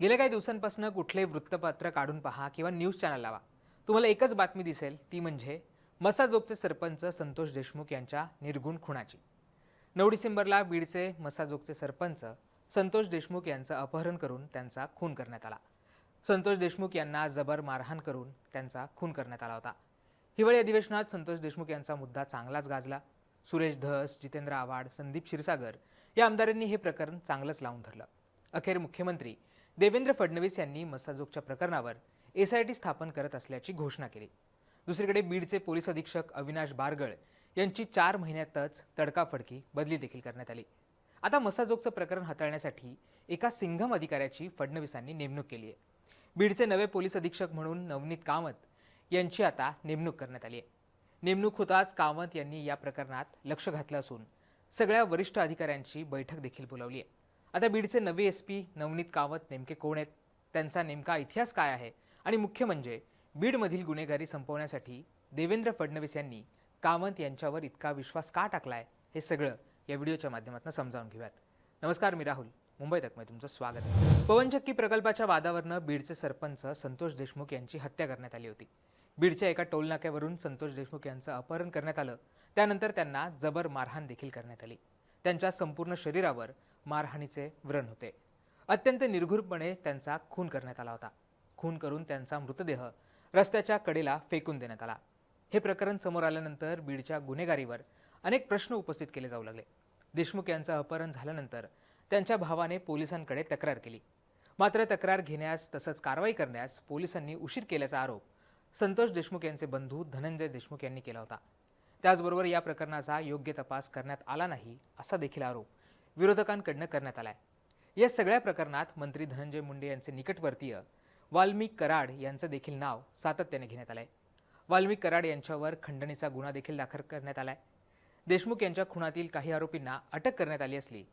गेल्या काही दिवसांपासून कुठले वृत्तपत्र काढून पहा किंवा न्यूज चॅनल लावा. तुम्हाला एकच बातमी दिसेल ती म्हणजे मसाजोगचे सरपंच संतोष देशमुख यांच्या निर्गुण खुणाची. नऊ डिसेंबरला बीडचे मसाजोगचे सरपंच संतोष देशमुख यांचं अपहरण करून त्यांचा खून करण्यात आला. संतोष देशमुख यांना जबर मारहाण करून त्यांचा खून करण्यात आला होता. हिवाळी अधिवेशनात संतोष देशमुख यांचा मुद्दा चांगलाच गाजला. सुरेश धस जितेंद्र आव्हाड संदीप क्षीरसागर या आमदारांनी हे प्रकरण चांगलंच लावून धरलं. अखेर मुख्यमंत्री देवेंद्र फडणवीस यांनी मसाजोगच्या प्रकरणावर एसआयटी स्थापन करत असल्याची घोषणा केली. दुसरीकडे बीडचे पोलीस अधीक्षक अविनाश बारगळ यांची चार महिन्यातच तडकाफडकी बदली देखील करण्यात आली. आता मसाजोगचं प्रकरण हाताळण्यासाठी एका सिंघम अधिकाऱ्याची फडणवीसांनी नेमणूक केली आहे बीडचे नवे पोलीस अधीक्षक म्हणून नवनीत कामत यांची आता नेमणूक करण्यात आली आहे नेमणूक होताच कामत यांनी या प्रकरणात लक्ष घातलं असून सगळ्या वरिष्ठ अधिकाऱ्यांची बैठक देखील बोलावली आहे आता बीडचे नवे एस पी नवनीत कावत नेमके कोण आहेत? त्यांचा नेमका इतिहास काय आहे? आणि मुख्य म्हणजे बीडमधील गुन्हेगारी संपवण्यासाठी देवेंद्र फडणवीस यांनी कामत यांच्यावर इतका विश्वास का टाकलाय? हे सगळं या व्हिडिओच्या माध्यमातून समजावून घेऊयात. नमस्कार मी राहुल. मुंबई तकमध्ये तुमचं स्वागत आहे. पवनचक्की प्रकल्पाच्या वादावरनं बीडचे सरपंच संतोष देशमुख यांची हत्या करण्यात आली होती. बीडच्या एका टोलनाक्यावरून संतोष देशमुख यांचं अपहरण करण्यात आलं. त्यानंतर त्यांना जबर मारहाण देखील करण्यात आली. त्यांच्या संपूर्ण शरीरावर मारहाणीचे व्रण होते. अत्यंत निर्घुरपणे त्यांचा खून करण्यात आला होता. खून करून त्यांचा मृतदेह रस्त्याच्या कडेला फेकून देण्यात आला. हे प्रकरण समोर आल्यानंतर बीडच्या गुन्हेगारीवर अनेक प्रश्न उपस्थित केले जाऊ लागले. देशमुख यांचं अपहरण झाल्यानंतर त्यांच्या भावाने पोलिसांकडे तक्रार केली. मात्र तक्रार घेण्यास तसंच कारवाई करण्यास पोलिसांनी उशीर केल्याचा आरोप संतोष देशमुख यांचे बंधू धनंजय देशमुख यांनी केला होता. त्याचबरोबर या प्रकरणाचा योग्य तपास करण्यात आला नाही असा देखील आरोप विरोधकांकडनं करण्यात आला आहे या सगळ्या प्रकरणात मंत्री धनंजय मुंडे यांचे निकटवर्तीय वाल्मिक कराड यांचं देखील नाव सातत्याने घेण्यात आलं आहे वाल्मिक कराड यांच्यावर खंडणीचा गुन्हा देखील दाखल करण्यात आला आहे देशमुख यांच्या खुनातील काही आरोपींना अटक करण्यात आली असली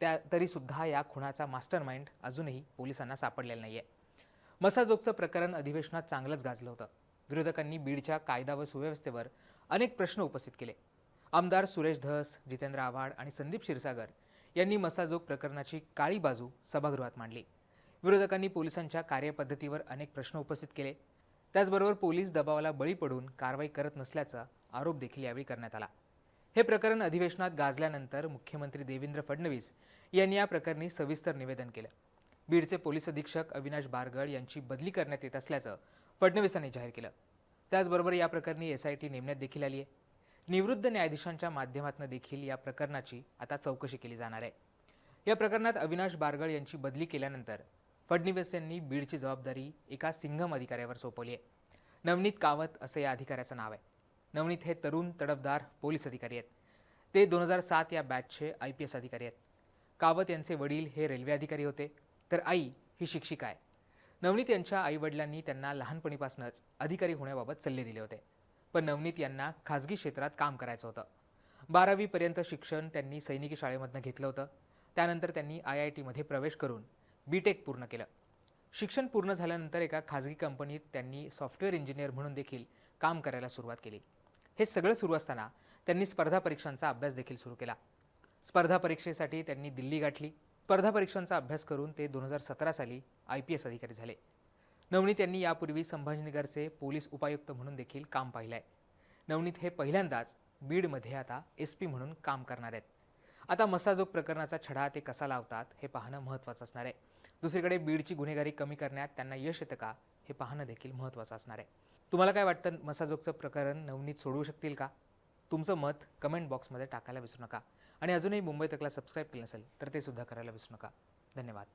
त्या तरीसुद्धा या खुनाचा मास्टर माइंड अजूनही पोलिसांना सापडलेला नाही आहे मसाजोगचं प्रकरण अधिवेशनात चांगलंच गाजलं होतं. विरोधकांनी बीडच्या कायदा व सुव्यवस्थेवर अनेक प्रश्न उपस्थित केले. आमदार सुरेश धस जितेंद्र आव्हाड आणि संदीप क्षीरसागर यांनी मसाजोग प्रकरणाची काळी बाजू सभागृहात मांडली. विरोधकांनी पोलिसांच्या कार्यपद्धतीवर अनेक प्रश्न उपस्थित केले. त्याचबरोबर पोलीस दबावाला बळी पडून कारवाई करत नसल्याचा आरोप देखील यावेळी करण्यात आला. हे प्रकरण अधिवेशनात गाजल्यानंतर मुख्यमंत्री देवेंद्र फडणवीस यांनी या प्रकरणी सविस्तर निवेदन केलं. बीडचे पोलीस अधीक्षक अविनाश बारगळ यांची बदली करण्यात येत असल्याचं फडणवीसांनी जाहीर केलं. त्याचबरोबर या प्रकरणी एस आय टी नेमण्यात देखील आली आहे. निवृत्त न्यायाधीशांच्या माध्यमातून देखील या प्रकरणाची आता चौकशी केली जाणार आहे. या प्रकरणात अविनाश बारगळ यांची बदली केल्यानंतर फडणवीस यांनी बीडची जबाबदारी एका सिंघम अधिकाऱ्यावर सोपवली आहे. नवनीत कावत असं या अधिकाऱ्याचं नाव आहे. नवनीत हे तरुण तडफदार पोलीस अधिकारी आहेत. ते दोन हजार सात या बॅचचे आय पी एस अधिकारी आहेत. कावत यांचे वडील हे रेल्वे अधिकारी होते. तर आई ही शिक्षिका आहे. नवनीत यांच्या आईवडिलांनी त्यांना लहानपणीपासूनच अधिकारी होण्याबाबत सल्ले दिले होते. पण नवनीत यांना खाजगी क्षेत्रात काम करायचं होतं. बारावीपर्यंत शिक्षण त्यांनी सैनिकी शाळेमधनं घेतलं होतं. त्यानंतर त्यांनी आय आय टीमध्ये प्रवेश करून बी टेक पूर्ण केलं. शिक्षण पूर्ण झाल्यानंतर एका खाजगी कंपनीत त्यांनी सॉफ्टवेअर इंजिनियर म्हणून देखील काम करायला सुरुवात केली. हे सगळं सुरू असताना त्यांनी स्पर्धा परीक्षांचा अभ्यास देखील सुरू केला. स्पर्धा परीक्षेसाठी त्यांनी दिल्ली गाठली. स्पर्धा परीक्षांचा अभ्यास करून ते दोन हजार सतरा साली आय पी एस अधिकारी झाले. नवनीत यांनी यापूर्वी संभाजीनगरचे पोलीस उपायुक्त म्हणून देखील काम पाहिलं आहे नवनीत हे पहिल्यांदाच बीडमध्ये आता एस पी म्हणून काम करणार आहेत. आता मसाजोग प्रकरणाचा छडा ते कसा लावतात हे पाहणं महत्त्वाचं असणार आहे. दुसरीकडे बीडची गुन्हेगारी कमी करण्यात त्यांना यश येतं का हे पाहणं देखील महत्त्वाचं असणार आहे. तुम्हाला काय वाटतं? मसाजोगचं प्रकरण नवनीत सोडवू शकतील का? तुमचं मत कमेंट बॉक्समध्ये टाकायला विसरू नका. आणि अजूनही मुंबई तकला सबस्क्राईब केलं नसेल तर ते सुद्धा करायला विसरू नका. धन्यवाद.